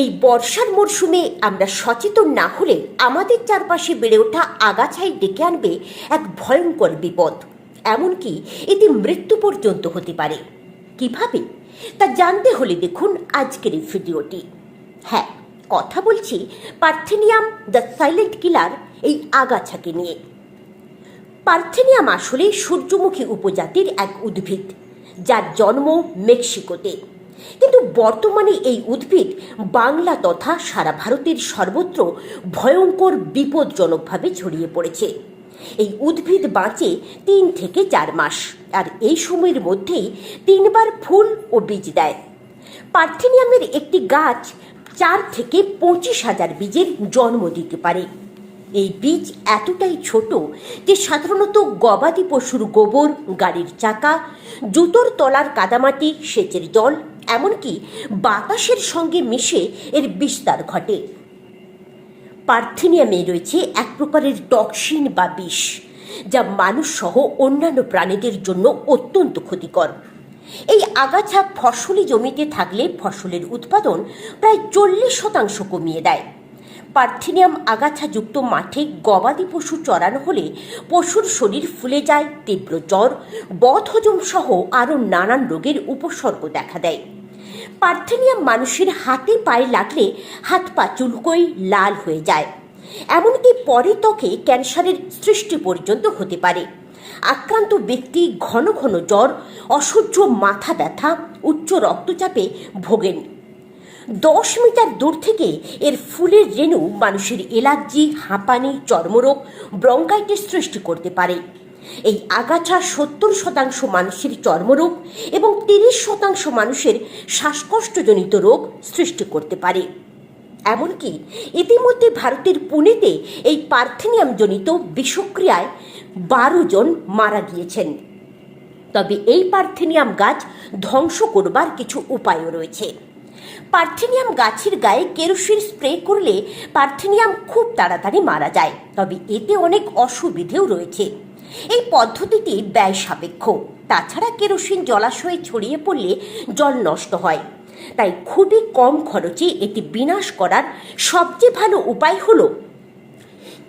এই বর্ষার মরশুমে আমরা সচেতন না হলে আমাদের চারপাশে বেড়ে ওঠা আগাছাই ডেকে আনবে এক ভয়ঙ্কর বিপদ। এমনকি এতে মৃত্যু পর্যন্ত হতে পারে। কীভাবে? তা জানতে হলে দেখুন আজকের এই ভিডিওটি। হ্যাঁ কথা বলছি পার্থেনিয়াম দ্য সাইলেন্ট কিলার এই আগাছাকে নিয়ে। পার্থেনিয়াম আসলে সূর্যমুখী উপজাতির এক উদ্ভিদ, যার জন্ম মেক্সিকোতে। কিন্তু বর্তমানে এই উদ্ভিদ বাংলা তথা সারা ভারতের সর্বত্র ভয়ঙ্কর বিপজ্জনকভাবে ছড়িয়ে পড়েছে। এই উদ্ভিদ বাঁচে তিন থেকে চার মাস, আর এই সময়ের মধ্যেই তিনবার ফুল ও বীজ দেয়। পার্থেনিয়ামের একটি গাছ চার থেকে পঁচিশ হাজার বীজের জন্ম দিতে পারে। এই বীজ এতটাই ছোট যে সাধারণত গবাদি পশুর গোবর, গাড়ির চাকা, জুতোর তলার কাদামাটি, সেচের জল এমনকি বাতাসের সঙ্গে মিশে এর বিস্তার ঘটে। পার্থেনিয়ামে রয়েছে এক প্রকারের টক্সিন বা বিষ, যা মানুষ সহ অন্যান্য প্রাণীদের জন্য অত্যন্ত ক্ষতিকর। এই আগাছা ফসলি জমিতে থাকলে ফসলের উৎপাদন প্রায় চল্লিশ শতাংশ কমিয়ে দেয়। পার্থেনিয়াম আগাছাযুক্ত মাঠে গবাদি পশু চড়ানো হলে পশুর শরীর ফুলে যায়, তীব্র জ্বর, বদহজম সহ আরও নানান রোগের উপসর্গ দেখা দেয়। পার্থেনিয়াম মানুষের হাতে পায়ে লাগলে হাত পা চুলকোই লাল হয়ে যায়। এমনকি পরে ত্বকে ক্যান্সারের সৃষ্টি পর্যন্ত হতে পারে। আক্রান্ত ব্যক্তি ঘন ঘন জ্বর, অসহ্য মাথা ব্যথা, উচ্চ রক্তচাপে ভোগেন। দশ মিটার দূর থেকে এর ফুলের রেণু মানুষের এলার্জি, হাঁপানি, চর্মরোগ, ব্রঙ্কাইটিস সৃষ্টি করতে পারে। এই আগাছা সত্তর শতাংশ মানুষের চর্মরোগ এবং তিরিশ শতাংশ মানুষের শ্বাসকষ্টজনিত রোগ সৃষ্টি করতে পারে। এমনকি ইতিমধ্যে ভারতের পুনেতে এই পার্থেনিয়ামজনিত বিষক্রিয়ায় বারো জন মারা গিয়েছেন। তবে এই পার্থেনিয়াম গাছ ধ্বংস করবার কিছু উপায়ও রয়েছে। পার্থেনিয়াম গাছের গায়ে কেরোসিন স্প্রে করলে পার্থেনিয়াম খুব তাড়াতাড়ি মারা যায়, তবে এতে অনেক অসুবিধেও রয়েছে। এই পদ্ধতিটি ব্যয় সাপেক্ষ। তাছাড়া কেরোসিন জলাশয়ে ছড়িয়ে পড়লে জল নষ্ট হয়। তাই খুবই কম খরচে এটি বিনাশ করার সবচেয়ে ভালো উপায় হলো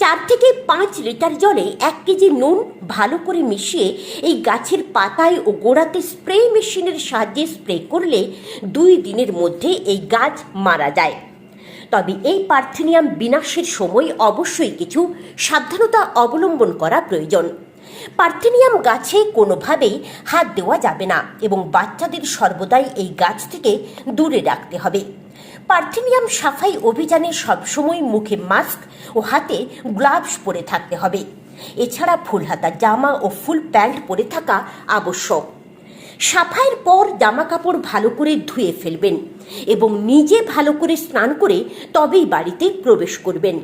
চার থেকে পাঁচ লিটার জলে এক কেজি নুন ভালো করে মিশিয়ে এই গাছের পাতায় ও গোড়াতে স্প্রে মেশিনের সাহায্যে স্প্রে করলে দুই দিনের মধ্যে এই গাছ মারা যায়। তবে এই পার্থেনিয়াম বিনাশের সময় অবশ্যই কিছু সাবধানতা অবলম্বন করা প্রয়োজন। পার্থেনিয়াম গাছে কোনোভাবেই হাত দেওয়া যাবে না এবং বাচ্চাদের সর্বদাই এই গাছ থেকে দূরে রাখতে হবে। পার্থেনিয়াম সাফাই অভিযানে সবসময় মুখে মাস্ক ও হাতে গ্লাভস পরে থাকতে হবে। এছাড়া ফুল হাতা জামা ও ফুল প্যান্ট পরে থাকা আবশ্যক। সাফাইয়ের পর জামা কাপড় ভালো করে ধুয়ে ফেলবেন এবং নিজে ভালো করে স্নান করে তবেই বাড়িতে প্রবেশ করবেন।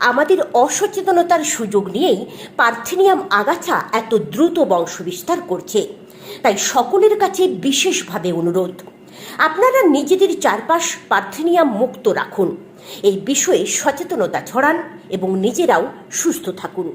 আমাদের অসচেতনতার সুযোগ নিয়েই পার্থেনিয়াম আগাছা এত দ্রুত বংশবিস্তার করছে। তাই সকলের কাছে বিশেষভাবে অনুরোধ। আপনারা নিজেদের চারপাশ পার্থেনিয়াম মুক্ত রাখুন। এই বিষয়ে সচেতনতা ছড়ান এবং নিজেরাও সুস্থ থাকুন।